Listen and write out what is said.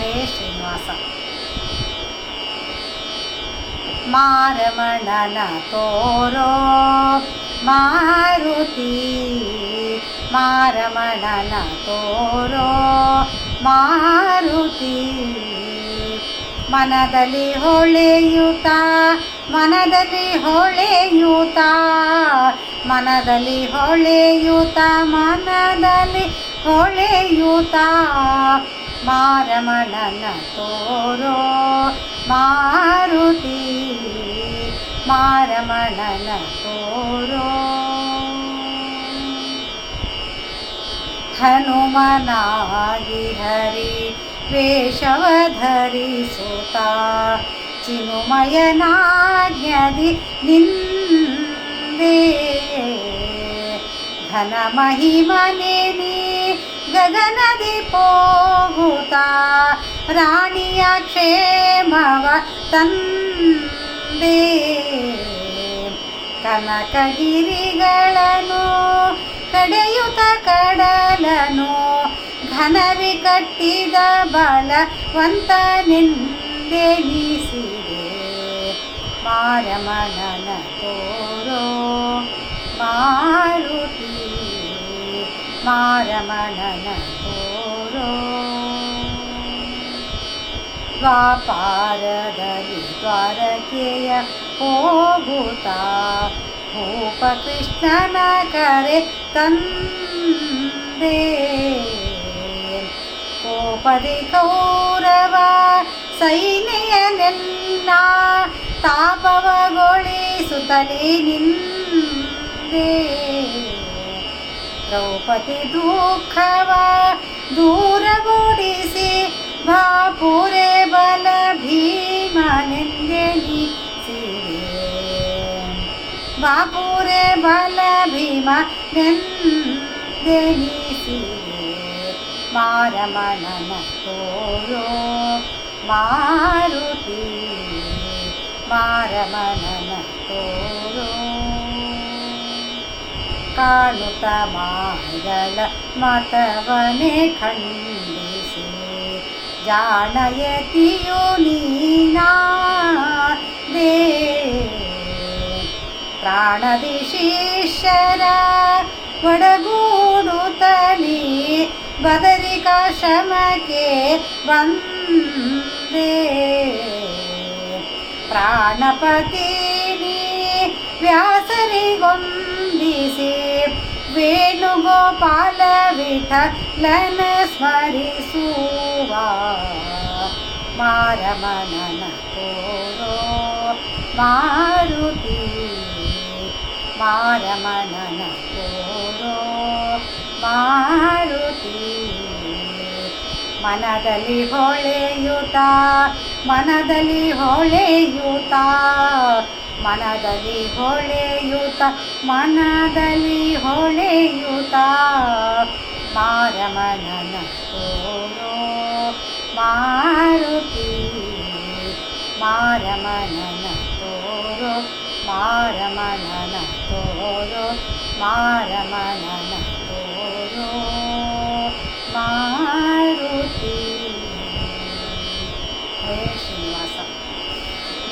ಹರೇ ಶ್ರೀನಿವಾಸ. ಮಾರಮಣನ ತೋರೋ ಮಾರುತಿ, ಮಾರಮಣನ ತೋರೋ ಮಾರುತಿ. ಮನದಲ್ಲಿ ಹೊಳೆಯುತ್ತ ಮನದಲ್ಲಿ ಹೊಳೆಯುತ್ತ ಮನದಲ್ಲಿ ಹೊಳೆಯುತ್ತ ಮನದಲ್ಲಿ ಹೊಳೆಯುತ್ತ ಮಾರಮಣನ ತೋರೋ ಮಾರುತಿ ಮಾರಮಣನ ತೋರೋ ಹನುಮನಾಗಿ ಹರಿ ವೇಷವ ಧರಿಸುತ್ತ ಚಿನುಮಯನಾಜ್ಞದಿ ನಿಂದೆ ಘನ ಮಹಿಮನೆ ನೀ ಗಗನದಿ ಪೋಗುತ್ತ ರಾಣಿಯ ಕ್ಷೇಮವ ತಂದೆ. ಕನಕಗಿರಿಗಳನ್ನು ಕಡೆಯುತ ಕಡಲನು ಘನವಿ ಕಟ್ಟಿದ ಬಲವಂತನೆಂದೆನಿಸಿದೆ ಮಾರಮನನ ತೋರೋ ಮಾರುತಿ ಮಾರಮಣನ ತೋರೋ ದ್ವಾಪಾರದಲ್ಲಿ ದ್ವಾರಕೆಯ ಹೋಗುತ್ತಾ ಭೂಪ ಕೃಷ್ಣನ ಕರೆ ತಂದೆ. ಕೋಪದಿ ಕೌರವ ಸೈನ್ಯನೆಲ್ಲ ತಾಪವಗೊಳಿಸುತ್ತಲೇ ನಿಂದೆ. ದ್ರೌಪದಿ ದುಃಖವ ದೂರಗೊಳಿಸಿ ಬಾಪುರೆ ಬಲ ಭೀಮನೆಂದೆನಿಸಿದೆ ಬಾಪುರೆ ಬಲ ಭೀಮ ನೆಂದೆನಿಸಿದೆ ಮಾರಮಣನ ತೋರೋ ಮಾರುತಿ ಮಾರಮಣನ ಕಾಣುತ್ತ ಮಾಗಳ ಮತವನೆ ಖಂಡಿಸಿ ಜಾಣಯತಿಯು ನೀನಾದೆ ಪ್ರಾಣದಿ ಶಿಷ್ಯರ ಒಡಗೂಡುತ್ತಲಿ ಬದರಿಕಾಶ್ರಮಕ್ಕೆ ಬಂದೆ ಪ್ರಾಣಪತಿನಿ ವ್ಯಾಸರಿಗೊಂದಿಸಿ ವೇಣುಗೋಪಾಲ ವಿಠಲನ ಸ್ಮರಿಸುವ. ಮಾರಮನನ ಕೋರೋ ಮಾರುತಿ. ಮಾರಮನನ ಕೋರೋ ಮಾರುತಿ. ಮನದಲ್ಲಿ ಹೊಳೆಯುತ್ತ ಮನದಲ್ಲಿ ಹೊಳೆಯುತ್ತ. ಮನದಲ್ಲಿ ಹೊಳೆಯುತ್ತ ಮನದಲ್ಲಿ ಹೊಳೆಯುತ್ತ ಮಾರಮಣನ ತೋರೋ ಮಾರುತಿ ಮಾರಮಣನ ತೋರೋ ಮಾರಮಣನ ತೋರೋ ಮಾರಮಣನ